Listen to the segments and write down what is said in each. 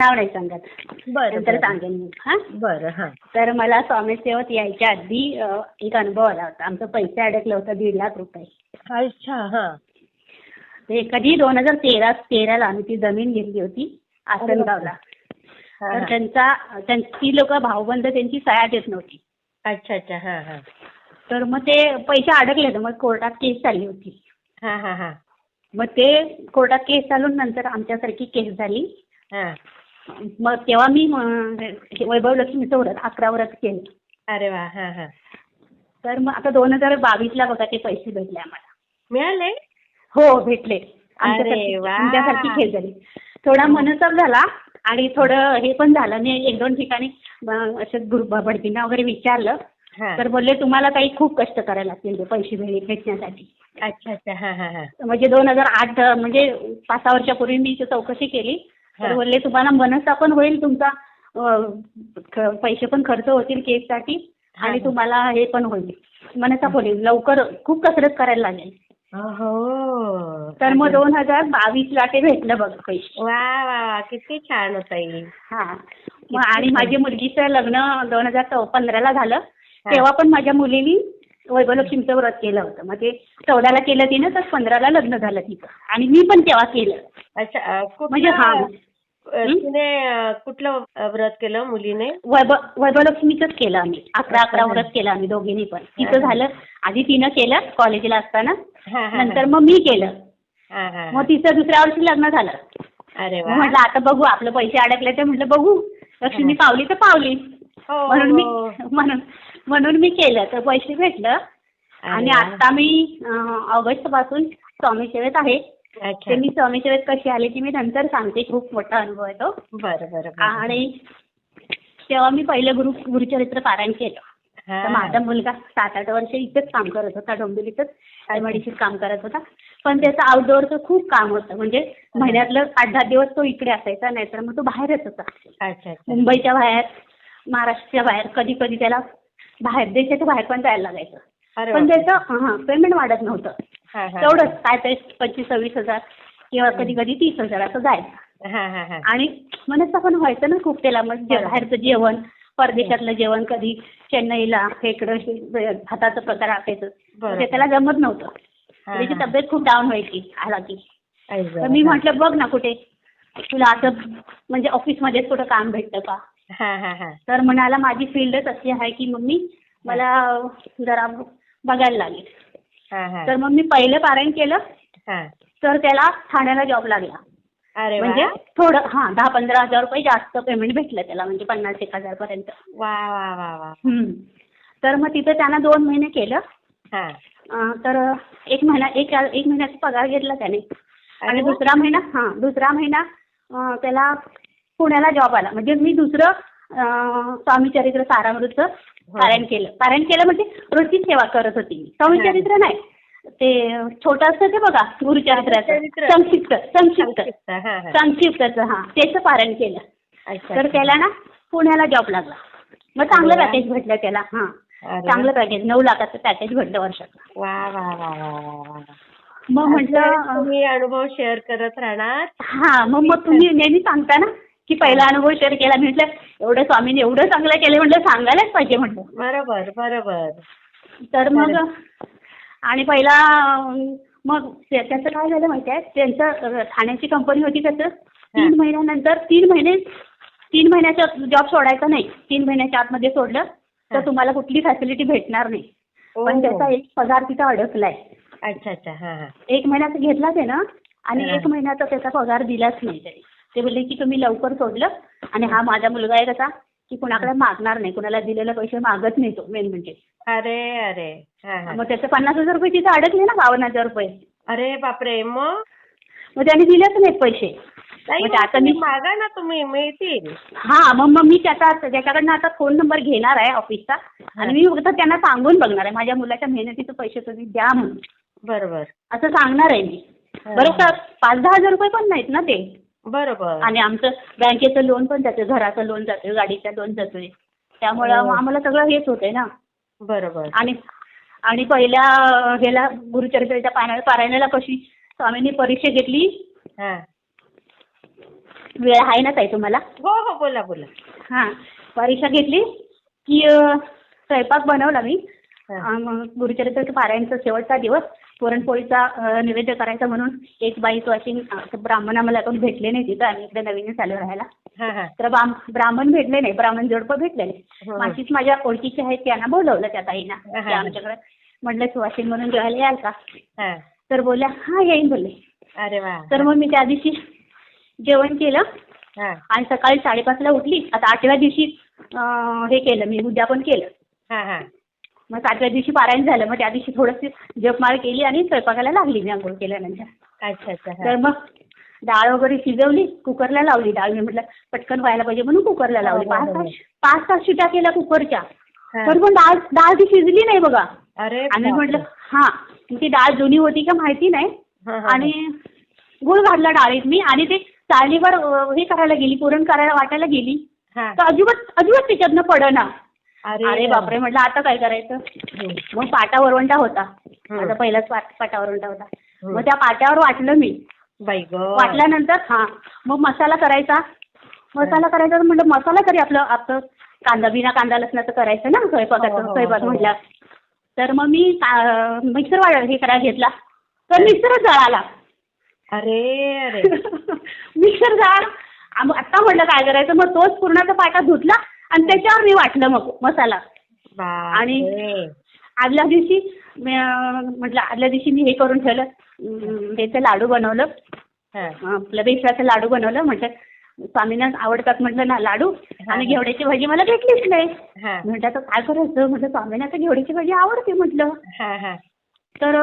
नाव नाही सांगत बरं नंतर सांगेन मी. हा? बरं हां. तर मला स्वामी सेवत यायच्या आधी एक अनुभव आला होता. आमचं पैसे अडकलं होतं दीड लाख रुपये. अच्छा हां. ते कधी दोन हजार तेरा तेराला आम्ही ती जमीन घेतली होती आसनगावला. तर. त्यांचा त्यां- ती लोक भाऊबंद त्यांची सह्या देत नव्हती. अच्छा अच्छा हां हां. तर मग ते पैसे अडकले होते. मग कोर्टात केस चालली होती. हां हां हां. मग ते कोर्टात केस चालून नंतर आमच्यासारखी केस झाली. हां. मग तेव्हा मी वैभव लक्ष्मीचं व्रत अकरा व्रत केलं. अरे वा हां हां. तर मग आता दोन हजार बावीसला बघा ते पैसे भेटले आम्हाला. मिळाले? हो भेटले. अरे वा. आमच्यासारखी केस झाली. थोडा मनस्ताप झाला आणि थोडं हे पण झालं. मी एक दोन ठिकाणी असं गुरु भटजींना वगैरे विचारलं. हां. तर बोलले तुम्हाला काही खूप कष्ट करायला लागतील ते पैसे भेट भेटण्यासाठी. अच्छा अच्छा. हां हां हां. म्हणजे दोन हजार आठ म्हणजे पाच सहा वर्षापूर्वी मी इथे चौकशी केली. तर. बोलले तुम्हाला मनस्ताप पण होईल तुमचा पैसे पण खर्च होतील केससाठी हा. आणि तुम्हाला हे पण होईल. मनस्ताप होईल लवकर खूप कसरत करायला लागेल. तर मग दोन हजार बावीसला ते भेटलं बघ पैसे. वा वा किती छान होता येईल हा. मग आणि माझ्या मुलगीचं लग्न दोन हजार पंधराला झालं. तेव्हा पण माझ्या मुलीनी वैभवलक्ष्मीचं व्रत केलं होतं. मग ते चौदाला केलं तिनं तर पंधराला लग्न झालं तिचं. आणि मी पण तेव्हा केलं. अच्छा म्हणजे हा. कुठलं अं, तिने अं, कुठलं व्रत केलं मुलीने? वैभव वैभवलक्ष्मीचंच केलं आम्ही. अकरा अकरा व्रत केलं आम्ही दोघींनी पण. तिचं झालं. आधी तिनं केलं कॉलेजला असताना. हां हां नंतर मग मी केलं. हां हां मग तिचं दुसऱ्या वर्षी लग्न झालं. अरे मग वा. म्हटलं आता बघू आपलं पैसे अडकले तर म्हटलं बघू. लक्ष्मी पावली तर पावली. हो म्हणून मी हो. म्हणून म्हणून मी केलं. तर पैसे भेटलं. आणि. आता मी ऑगस्टपासून स्वामी सेवेत आहे. ते मी स्वामी सेवेत कशी आली ती मी नंतर सांगते. खूप मोठा अनुभव आहे तो. बरं बरं बरं. आणि तेव्हा मी पहिलं गुरु गुरुचरित्र पारायण केलं. तर. माझा मुलगा सात आठ वर्ष इथेच काम करत होता डोंबिवलीतच एमआयडीसीत काम करत होता. पण त्याचं आउटडोअरचं खूप काम होतं. म्हणजे महिन्यातलं आठ दहा दिवस तो इकडे असायचा नाहीतर मग तो बाहेरच होता. मुंबईच्या बाहेर महाराष्ट्राच्या बाहेर कधी कधी त्याला बाहेर देशाच्या बाहेर पण जायला लागायचं. अरे पण बापरे. त्याचं हां पेमेंट वाढत नव्हतं. हां हां. तेवढंच काय ते पंचवीस सव्वीस हजार किंवा कधी कधी तीस हजार असं जायचं. हां हां हां. आणि मनस्ता पण व्हायचं ना खूप त्याला मग जे- बाहेरचं जेवण परदेशातलं जेवण कधी चेन्नईला इकडं हे हाताचं प्रकार असायचं. बरोबर. ते त्याला जमत नव्हतं. हां, त्याची हां. तब्येत खूप डाऊन व्हायची आला की आई तर गं. मी म्हटलं बघ ना कुठे. तुला असं म्हणजे ऑफिसमध्येच कुठं काम भेटतं का? हां हां हां तर म्हणाला माझी फील्डच अशी आहे की मम्मी मला जरा बघायला लागेल. हां हां. तर मग मी पहिलं पारायण केलं हां. तर त्याला ठाण्याला जॉब लागला. म्हणजे थोडं हां दहा पंधरा हजार रुपये जास्त पेमेंट भेटलं त्याला म्हणजे पन्नास एक हजार पर्यंत. तर मग तिथं त्यानं दोन महिने केलं. तर एक महिना एक एक महिन्याचा पगार घेतला त्याने. आणि. दुसरा महिना हां दुसरा महिना त्याला पुण्याला जॉब आला. म्हणजे मी दुसरं स्वामी चरित्र सारामृतचं पारायण केलं. पारायण केलं म्हणजे रोजची सेवा करत होती मी. स्वामी हां. चरित्र नाही. ते छोटं असतं ते बघा गुरुचरित्राचं. चरित्र. संक्षिप्त संक्षिप्त. संक्षिप्त, हां हां. संक्षिप्तचं हां. त्याचं पारायण केलं. तर त्याला ना पुण्याला जॉब लागला. मग चांगलं. पॅकेज भेटलं त्याला हां. चांगलं पॅकेज नऊ लाखाचं पॅकेज भेटलं वर्षाचं. वा वा वा वा वा वा मग म्हटलं तुम्ही अनुभव शेअर करत राहणार? हा मग मग तुम्ही नेहमी सांगता ना. की पहिला अनुभव शेअर केला. मी म्हटलं एवढं स्वामीने एवढं चांगलं केलं म्हटलं सांगायलाच पाहिजे म्हटलं. बरोबर बरोबर. तर मग आणि पहिला मग त्या- त्याचं काय झालं माहिती आहे त्यांचं ठाण्याची कंपनी होती त्याचं. तीन महिन्यानंतर तीन महिने तीन महिन्याचा जॉब सोडायचा नाही. तीन महिन्याच्या आतमध्ये सोडलं हा. तर तुम्हाला कुठली फॅसिलिटी भेटणार नाही. पण. त्याचा एक पगार तिथं अडकलाय. अच्छा अच्छा. हां हां. एक महिन्याचा घेतला ते ना आणि हा. एक महिन्याचा त्याचा पगार दिलाच नाही. तरी ते बोलले की तुम्ही लवकर सोडलं आणि हा माझा मुलगा आहे कसा की कुणाकडे मागणार नाही कुणाला दिलेले पैसे मागत नाही तो मेन म्हणजे. अरे अरे. हां हां. मग त्याचे पन्नास हजार रुपये तिथे अडकले ना बावन्न हजार रुपये. अरे बापरे मग? मग त्याने दिलेच नाहीत पैसे. आता तुम्ही मी मागा ना तुम्ही मिळतील. हा मग मग मी त्याचा त्याच्याकडनं आता फोन नंबर घेणार आहे ऑफिसचा आणि मी फक्त त्यांना सांगून बघणार आहे माझ्या मुलाच्या मेहनतीचे पैसे तुम्ही द्या म्हणून. बरोबर. असं सांगणार आहे मी. बरं का पाच दहा हजार रुपये पण नाहीत ना ते? बरोबर आणि आमचं बँकेचं लोन पण जातं घराचं लोन जातं गाडीचं लोन जातोय. त्यामुळं हो. आम्हाला सगळं हेच होतंय ना. बरोबर. आणि आणि पहिल्या ह्याला गुरुचरित्राच्या पारा पारायणाला कशी स्वामींनी परीक्षा घेतली? हां. वेळ आहे ना ताई तुम्हाला? हो हो बोला बोला. हां. परीक्षा घेतली की स्वयंपाक बनवला मी. गुरुचरित्राचं पारायणचा शेवटचा दिवस. पुरणपोळीचा नैवेद्य करायचा म्हणून एक बाई वाशिंग ब्राह्मण आम्हाला कोण भेटले नाही तिथं. आम्ही इकडे नवीनच आलो राहायला. तर ब्राह्म ब्राह्मण भेटले नाही. ब्राह्मण जोडपं भेटले नाही. हो. माशीच माझ्या ओळखीचे आहेत त्यांना बोलवलं त्या ताईंना. त्या आमच्याकडे म्हटलं सुवासिन म्हणून जेवायला याल का? तर बोलल्या हा येईन बोलले. अरे वा. तर मग मी त्या दिवशी जेवण केलं. हा. आणि सकाळी साडेपाचला उठली. आता आठव्या दिवशी हे केलं मी उद्यापन केलं. मग सातव्या दिवशी पारायण झालं मग त्या दिवशी थोडंशी जपमाळ केली आणि स्वयंपाकाला लागली मी आंघोळ केल्यानंतर अच्छा अच्छा हा. तर मग डाळ वगैरे शिजवली कुकरला लावली डाळ मी म्हटलं पटकन व्हायला पाहिजे म्हणून कुकरला लावली हो, पाच हो, हो. तास पाच तास शिट्या केल्या कुकरच्या हा. तर पण डाळ डाळ ती शिजली नाही बघा अरे आणि बापरे. म्हटलं हा ती डाळ जुनी होती का माहिती नाही हा, हा, हा. आणि गुळ घातला डाळीत मी आणि ते चाळणीवर अं, हे करायला गेली पुरण करायला वाटायला गेली हा. तर अजिबात अजिबात त्याच्यातनं पडना अरे अरे बापरे. म्हटलं आता काय करायचं? हम्म. मग पाटा वरवंटा होता. माझा पहिलाच पाट वरवंटा होता. हम्म. मग त्या पाट्यावर वाटलं मी. वाटल्यानंतर हा मग मसाला करायचा. मसाला करायचा तर म्हटलं मसाला तरी आपलं आपलं कांदा बिना कांदा लसणाचं करायचं ना हो, स्वयंपाकाचं हो, स्वयंपाक हो. म्हटलं तर मग मी मिक्सर हे करायला घेतला. तर मिक्सरच जळाला अरे अरे. मिक्सर जाळ. आम- आता म्हटलं काय करायचं? मग तोच पूर्णाचा पाटा धुतला. आणि त्याच्यावर मी वाटलं मग मसाला. आणि-. आदल्या दिवशी म्हटलं आदल्या दिवशी मी हे करून ठेवलं. त्याचं लाडू बनवलं. हा. आपलं बेसनाचं लाडू बनवलं. म्हटलं स्वामींना आवडतात म्हटलं ना लाडू. आणि घेवड्याची भाजी मला भेटलीच नाही. म्हटलं आता काय करायचं? म्हटलं स्वामींना तर घेवड्याची भाजी आवडते म्हटलं. हा, हा. तर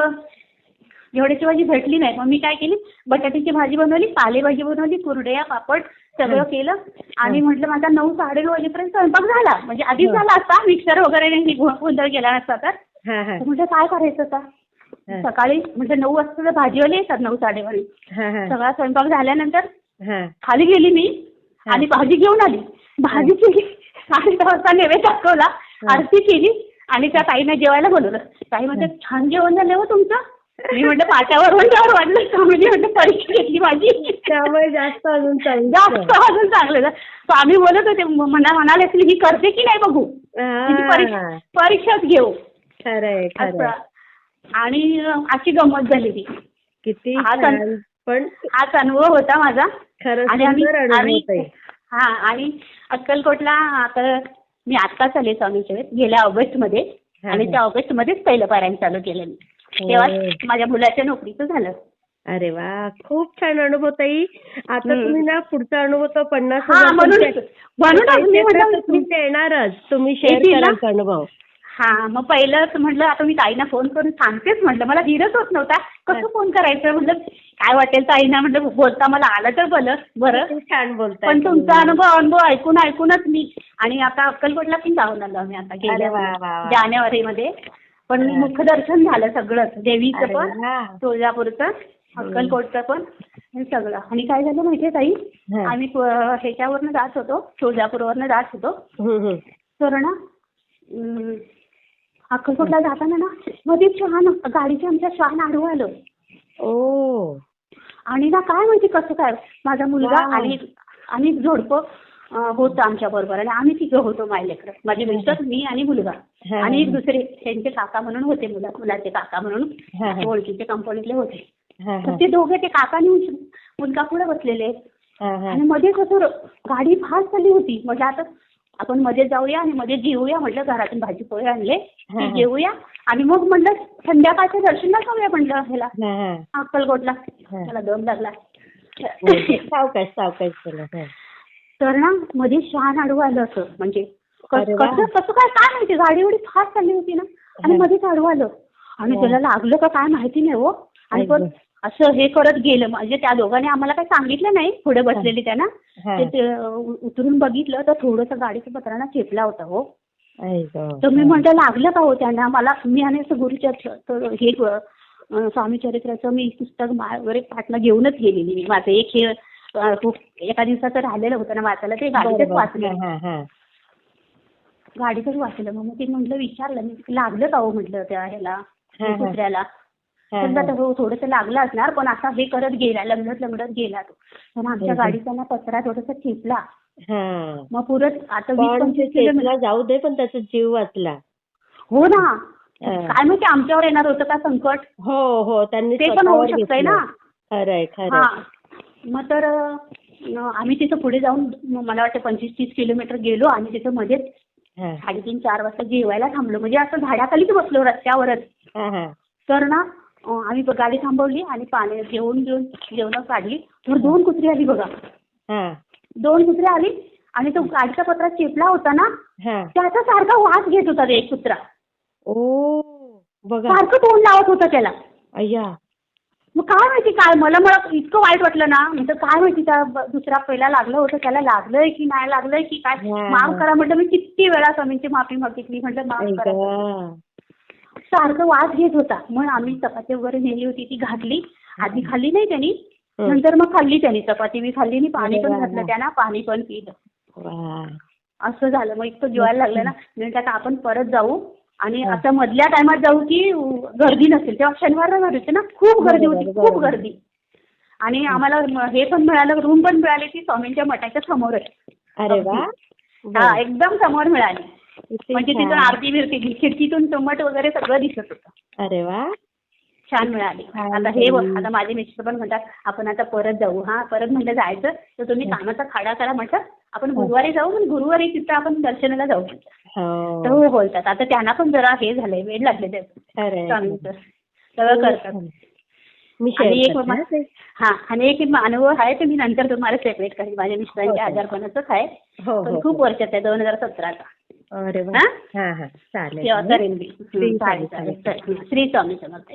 घेवड्याची भाजी भेटली नाही. मग मी काय केली? बटाट्याची भाजी बनवली पालेभाजी बनवली कुरडया पापड सगळं केलं. आणि म्हटलं माझा नऊ साडेनऊ वाजेपर्यंत स्वयंपाक झाला. म्हणजे आधीच झाला असता. मिक्सर वगैरे नाही गोंधळ केला नसता तर. म्हटलं काय करायचं आता. सकाळी म्हटलं नऊ वाजता भाजीवाले येतात नऊ साडेवारी. हा, हा. सगळा स्वयंपाक झाल्यानंतर. खाली गेली मी आणि भाजी घेऊन आली. भाजी केली. आणि वाजता नैवेद्य दाखवला. आरती केली आणि त्या ताईनं जेवायला बोलवलं. ताई म्हणते छान जेवण झालं हो तुमचं. मी म्हटलं पाट्यावर वरच्यावर वाढलं. स्वामीने म्हटलं परीक्षा घेतली माझी. त्यामुळे जास्त अजून चांगलं जास्त अजून चांगलं. स्वामी बोलत होते म्हणा म्हणाले असले ही करते की नाही बघू? परीक्षा. परीक्षाच घेऊ. खरंय खरंय. असं. आणि अशी गंमत झाली ती किती हा, छान. पण हाच अनुभव होता माझा. खरंच आणि आम्ही सुंदर अनुभव आम्ही ताई. हा आणि अक्कलकोटला आता मी आत्ताच आले स्वामीच्या वेळेस. गेल्या ऑगस्टमध्ये. हा, आणि हा. त्या ऑगस्टमध्येच पहिलं पारायण चालू केलं मी. तेव्हा माझ्या मुलाच्या नोकरीचं झालं. अरे वा खूप छान अनुभव ताई. आता. तुम्ही ना पुढचा अनुभव तो पन्नास हा येणारच. तुम्ही शेअर? कराल अनुभव. हा मग पहिलंच म्हटलं आता मी ताईना फोन करून सांगतेच म्हटलं. मला धीरच होत नव्हता. कसं. फोन करायचं? म्हटलं काय वाटेल ताईना? म्हटलं बोलता मला आलं तर बरं. बरं छान बोलताय पण. तुमचा अनुभव अनुभव ऐकून ऐकूनच मी आणि आता अक्कलकोटला पण जाऊन आलो आम्ही आता गेल्या. जानेवारीमध्ये. पण हा. मुखदर्शन झालं सगळंच देवीचं पण. तुळजापूरचं अक्कलकोटचं पण सगळं आणि काय झालं माहितीये ताई. आम्ही ह्याच्यावरनं जात होतो तुळजापूरवरनं जात होतो. तर ना अक्कलकोटला जाताना ना मध्ये श्वान गाडीच्या आमच्या श्वान आडवं आलं ओ आणि ना काय माहिती कसं काय माझा मुलगा. आणि आणि अं, होतं आमच्या बरोबर आणि आम्ही तिघं होतो मायलेकर माझे मिस्टर मी आणि मुलगा हा, आणि एक हा. दुसरे त्यांचे काका म्हणून होते मुला मुलाचे काका म्हणून हा, हा. ओळखीचे कंपनीतले होते हा, तर हा. ते दोघे ते काका आणि मुलगा पुढे बसलेले हा, हा. आणि मध्ये कसं गाडी फास्ट चालली होती म्हणजे आता आपण मध्ये जाऊया आणि मध्ये जेवूया म्हटलं घरातून भाजी पोहे आणले हा, ते हा. जेवूया आणि मग म्हटलं संध्याकाळच्या दर्शनाला जाऊया म्हटलं ह्याला हा, हा. अक्कलकोटला हा. मला दम लागला सावकाश सावकाश चला हा. तर ना मध्ये शहाण आडवं आलं असं म्हणजे कस-. कसं काय काय माहिती गाडी एवढी फास्ट चालली होती ना आणि. मध्येच आडवं आलं आणि. त्याला लागलं का काय माहिती नाही हो आणि पण. असं हे करत गेलं म्हणजे त्या दोघांनी आम्हाला काही सांगितलं नाही पुढे बसलेली त्यांना. ते उतरून बघितलं तर थोडंसं गाडीच्या पत्रांना चेपला होता हो. तर मी म्हटलं लागलं का हो त्यांना मला मी आणि असं गुरुचरित्र तर हे स्वामी चरित्राचं मी पुस्तक वगैरे पाठनं घेऊनच गेलेली मी माझं एक हे एका दिवसाचं राहिलेलं होतं ना वाचायला ते गाडीतच. वाचलं. गाडीतच वाचलं. मग ते म्हटलं विचारलं. मी लागलं का हो म्हटलं त्या ह्याला. कुत्र्याला? हा, थोडंसं लागलं असणार पण असा हे करत गेला लंगडत लंगडत गेला तो. पण आमच्या. गाडीचा ना पत्रा थोडासा ठेपला मग पुरत आता वीस पंचवीस किलोमीटर जाऊ दे पण त्याचा जीव वाचला. हो ना. काय माहिती आमच्यावर येणार होतं का संकट? हो हो. त्यांनी ते पण होऊ शकतंय. ना. खरंय. हा. मग तर आम्ही तिथं पुढे जाऊन मला वाटतं पंचवीस तीस किलोमीटर गेलो आणि तिथं मध्येच साडेतीन चार वाजता जेवायला थांबलो. म्हणजे असं झाडाखालीच बसलो रस्त्यावरच. तर ना आम्ही गाडी थांबवली आणि पाणी जेवण घेऊन जेवण काढली. तर दोन कुत्री आली बघा. हा. दोन कुत्रे आली आणि तो गाडीचा पत्रा चेपला होता ना त्याचा सारखा वास घेत होता एक कुत्रा. ओ बघा. सारखं तोंड लावत होता त्याला. अय्या. मग काय माहिती काय? मला मला इतकं वाईट वाटलं ना. म्हणजे काय माहिती त्या ब- दुसरा पहिला लागलं होतं त्याला लागलंय की नाही लागलंय की काय? हा. माफ करा म्हटलं मी किती वेळा स्वामींची माफी मागितली. म्हटलं माफ करा. सारखं वास घेत होता. मग आम्ही चपाती वगैरे नेली होती ती घातली. आधी खाल्ली नाही त्यांनी. हं. नंतर मग खाल्ली त्यांनी. चपाती बी खाल्ली आणि पाणी अरे पण वा घातलं. त्यांना पाणी पण पिलं. वा. असं झालं. मग इतकं जेवायला लागलं ना. मी म्हटलं आता आपण परत जाऊ. आणि हा. आता मधल्या टायमात जाऊ की गर्दी नसेल. तेव्हा शनिवार रविवार होते ना. खूप गर्दी बरोबर, होती. खूप. गर्दी. आणि आम्हाला हे पण मिळालं रूम पण मिळाली ती स्वामींच्या मठाच्या समोरच अरे वा. हा एकदम समोर मिळाली. म्हणजे छान. आरती बिरती खिडकीतून टोमट वगैरे सगळं दिसत होतं. अरे वा. छान मिळाली. आता हे. आता माझे मिस्टर पण म्हणतात आपण आता परत जाऊ. हा परत म्हणलं जायचं. तर तुम्ही कामाचा खाडा करा म्हटलं आपण गुरुवारी जाऊ पण गुरुवारी तिथं आपण दर्शनाला जाऊ. तर हो हो बोलतात. आता त्यांना पण जरा हे झालंय वेळ लागले त्याचं सगळं करतात. मी आणि एक शेअर मा- हा. आणि एक अनुभव आहे ते मी नंतर तुम्हाला सेपरेट करेन. माझ्या मिस्टरांच्या हो. आजारपणाचंच आहे. हो पण हो खूप वर्षाचा आहे दोन हजार सतराचा. अरे हा? हा हा. करेन मी. हं, चालेल हं. श्री स्वामी समर्थ.